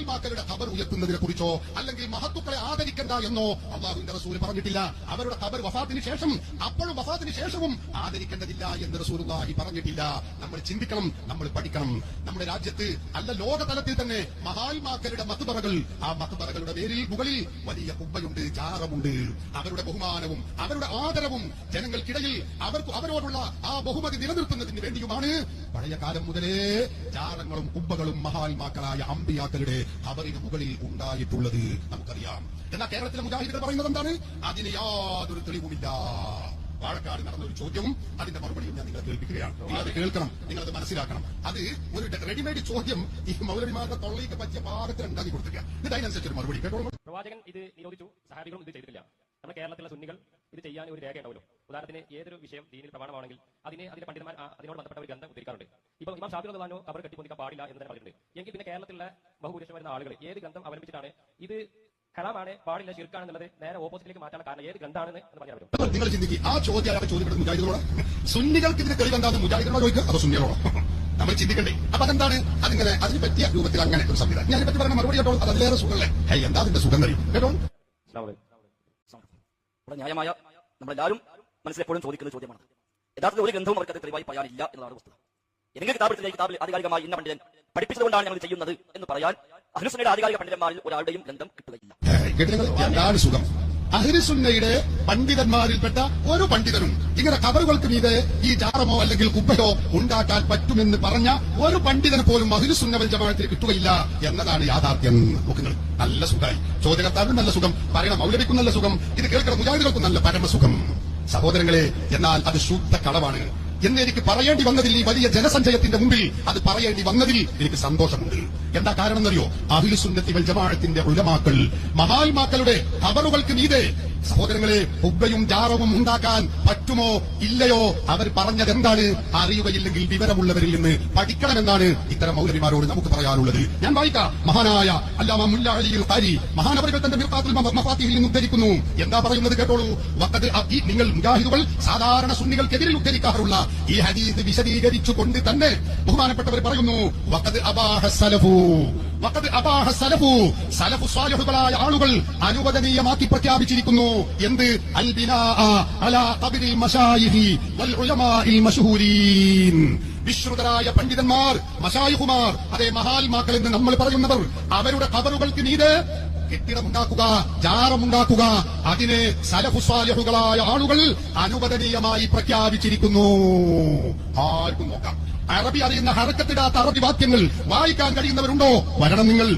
മഹാത്മാക്കളുടെ ഖബർ ഉയർത്തുന്നതിനെ കുറിച്ചോ അല്ലെങ്കിൽ മഹത്തുക്കളെ ആദരിക്കണ്ട എന്നോ അള്ളാഹുവിന്റെ റസൂൽ പറഞ്ഞിട്ടില്ല. അവരുടെ ഖബർ വഫാത്തിന് ശേഷം അപ്പോഴും വഫാത്തിന് ശേഷവും ആദരിക്കേണ്ടതില്ല എന്ന് റസൂലുള്ളാഹി പറഞ്ഞിട്ടില്ല. നമ്മൾ ചിന്തിക്കണം നമ്മൾ പഠിക്കണം. നമ്മുടെ രാജ്യത്ത് അല്ല ലോകതലത്തിൽ തന്നെ മഹാത്മാക്കളുടെ മത്തുപറകൾ ആ മത്തുപറകളുടെ പേരിൽ മുകളിൽ വലിയ കുബ്ബയുണ്ട് ചാറമുണ്ട് അവരുടെ ബഹുമാനവും അവരുടെ ആദരവും ജനങ്ങൾക്കിടയിൽ അവർക്ക് അവരോടുള്ള ആ ബഹുമതി നിലനിർത്തുന്നതിന് വേണ്ടിയുമാണ് പഴയ കാലം മുതലേ ജാറങ്ങളും കുബ്ബകളും മഹാത്മാക്കളായ അമ്പിയാക്കളുടെ അവരിന് മുകളിൽ ഉണ്ടായിട്ടുള്ളത് നമുക്കറിയാം. എന്നാൽ കേരളത്തിലെ മുജാഹിദുകൾ പറയുന്നത് എന്താണ്? അതിന് യാതൊരു തെളിവുമില്ല. വാഴക്കാട് നടന്ന ഒരു ചോദ്യം അതിന്റെ മറുപടിയും ഞാൻ നിങ്ങളെ കേൾപ്പിക്കുകയാണ്. നിങ്ങൾ അത് കേൾക്കണം നിങ്ങൾ അത് മനസ്സിലാക്കണം. അത് ഒരു റെഡിമെയ്ഡ് ചോദ്യം ഈ മൗലവിമാരുടെ തൊള്ളയ്ക്ക് പറ്റിയ പാകത്തിൽ ഉണ്ടാക്കി കൊടുത്തിരിക്കുക ഇത് അതിനനുസരിച്ച് ഒരു മറുപടി കേട്ടോ പ്രവാചകൻ ഇത് നിരോധിച്ചു സഹാബികളും ഇത് ചെയ്തിട്ടില്ല. നമ്മുടെ കേരളത്തിലെ സുന്നികൾ ഇത് ചെയ്യാൻ ഒരു രേഖ ഉണ്ടാവുമല്ലോ. ഉദാഹരണത്തിന് ഏതൊരു വിഷയം ദീനിൽ പ്രമാണമാണെങ്കിൽ അതിനെ അതിന്റെ പണ്ഡിതന്മാർ അതിനോട് ബന്ധപ്പെട്ട ഒരു ഗ്രന്ഥം ഉദ്ധരിക്കാറുണ്ട്. ഇപ്പം ഇമാം ഷാഫി റഹ്മാനോ അവർ കെട്ടിപ്പൊന്നിക്കാൻ പാടില്ല എന്ന് തന്നെ പറഞ്ഞിട്ടുണ്ട്. എങ്കിൽ പിന്നെ കേരളത്തിലെ ബഹുഭൂരിഷം വരുന്ന ആളുകൾ ഏത് ഗ്രന്ഥം അവലംബിച്ചിട്ടാണ്? ഇത് ഹറാമാണ് പാടില്ല ശിർക്കാണെന്നുള്ളത് നേരെ ഓപ്പോസിറ്റിലേക്ക് മാറ്റാനുള്ള കാരണം ഏത് ഗ്രന്ഥാണെന്ന് എന്ന് പറയാൻ പറ്റും നിങ്ങൾ ചിന്തിക്കുക ആ ചോദ്യം അയാളെ ചോദ്യപ്പെടുന്ന മുജാഹിദിനോട് സുന്നികൾക്ക് ഇതിന് തെളിവെന്താന്ന് മുജാഹിദിനോട് ചോദിക്കുക അതോ സുന്നികളോടോ? നമ്മൾ ചിന്തിക്കണ്ടേ. അപ്പൊ അതെന്താണ്? അതിങ്ങനെ അതിന് പറ്റിയ രൂപത്തിൽ അങ്ങനെ ഒരു സംവിധാനം. ഞാൻ പറ്റി പറഞ്ഞ മറുപടി കേട്ടോ അത് അതിലേറെ സുഖമല്ലേ എന്താ അതിന്റെ സുഖം കഴിയും കേട്ടോ വളരെ ന്യായമായ നമ്മളെല്ലാവരും മനസ്സിലെപ്പോഴും ചോദിക്കുന്ന ചോദ്യമാണ്. യഥാർത്ഥത്തിൽ ഒരു ഗ്രന്ഥവും അവർക്ക് അത് തെളിവായി പറയാനില്ല എന്നതാണ് വസ്തുത. ഏതെങ്കിലും കിതാബിലെ കിതാബിൽ ആധികാരികമായി ഇന്ന പണ്ഡിതൻ പഠിപ്പിച്ചതുകൊണ്ടാണ് ഞങ്ങൾ ചെയ്യുന്നത് എന്ന് പറയാൻ അഹ്ലുസനയുടെ ആധികാരിക പണ്ഡിതന്മാരിൽ ഒരാളുടെയും ഗ്രന്ഥം കിട്ടുകയില്ല. അഹരിസുന്നയുടെ പണ്ഡിതന്മാരിൽപ്പെട്ട ഒരു പണ്ഡിതനും ഇങ്ങനെ കബറുകൾക്ക് മീതെ ഈ ജാറമോ അല്ലെങ്കിൽ കുപ്പയോ ഉണ്ടാക്കാൻ പറ്റുമെന്ന് പറഞ്ഞ ഒരു പണ്ഡിതന് പോലും അഹിരിസുന്ന ജമാഅത്തിന് കിട്ടുകയില്ല എന്നതാണ് യാഥാർത്ഥ്യം. നോക്കുന്നത് നല്ല സുഖമായി. ചോദ്യകർത്താവിന് നല്ല സുഖം പറയണ മൗലവിക്കും നല്ല സുഖം ഇത് കേൾക്കുന്ന മുജാഹിദുകൾക്കും നല്ല പരമസുഖം. സഹോദരങ്ങളെ എന്നാൽ അത് ശുദ്ധ കളവാണ് എന്ന് എനിക്ക് പറയേണ്ടി വന്നതിൽ ഈ വലിയ ജനസഞ്ചയത്തിന്റെ മുമ്പിൽ അത് പറയേണ്ടി വന്നതിൽ എനിക്ക് സന്തോഷമുണ്ട്. എന്താ കാരണം എന്നറിയോ അഹിലുസുന്നത്തി വൽ ജമാഅത്തിന്റെ ഉലമാക്കൾ മഹാത്മാക്കളുടെ ഖബറുകൾക്ക് മീതെ സഹോദരങ്ങളെ ഉബ്ബയും ജാറവും ഉണ്ടാക്കാൻ പറ്റുമോ ഇല്ലയോ? അവർ പറഞ്ഞത് എന്താണ്? അറിയുകയില്ലെങ്കിൽ വിവരമുള്ളവരിൽ നിന്ന് പഠിക്കണമെന്നാണ് ഇത്തരം മൗലവിമാരോട് നമുക്ക് പറയാനുള്ളത്. ഞാൻ വായിക്കാം. മഹാനായ അല്ലാമ മുല്ല അലിയിൽ ഖാരി മഹാനവറുകൾ തന്റെ മഫാത്തിയിൽ നിന്ന് ഉദ്ധരിക്കുന്നു. എന്താ പറയുന്നത് കേട്ടോളൂ? വക്കത് നിങ്ങൾ മുജാഹിദുകൾ സാധാരണ സുന്നികൾക്കെതിരിൽ ഉദ്ധരിക്കാറുള്ള ഈ ഹദീസ് വിശദീകരിച്ചുകൊണ്ട് തന്നെ ബഹുമാനപ്പെട്ടവർ പറയുന്നു വക്കത് അബാഹ സലഫു. വക്കത് അബാഹ സലഫു. സലഫു സ്വാലിഹുകളായ ആളുകൾ അനുവദനീയമാക്കി പ്രഖ്യാപിച്ചിരിക്കുന്നു. എന്ത്? വിശ്രുതരായ പണ്ഡിതന്മാർ മശായിഹുമാർ അതേ മഹാത്മാക്കൾ എന്ന് നമ്മൾ പറയുന്നവർ അവരുടെ കവറുകൾക്ക് നീത് കെട്ടിടമുണ്ടാക്കുക ജാറമുണ്ടാക്കുക. അതിനെ സലഹുസ്വാലഹുകളായ ആളുകൾ അനുവദനീയമായി പ്രഖ്യാപിച്ചിരിക്കുന്നു. ആർക്കും നോക്കാം. അറബി അറിയുന്ന ഹറക്കത്തിടാത്ത അറബി വാക്യങ്ങൾ വായിക്കാൻ കഴിയുന്നവരുണ്ടോ? വരണം നിങ്ങൾ.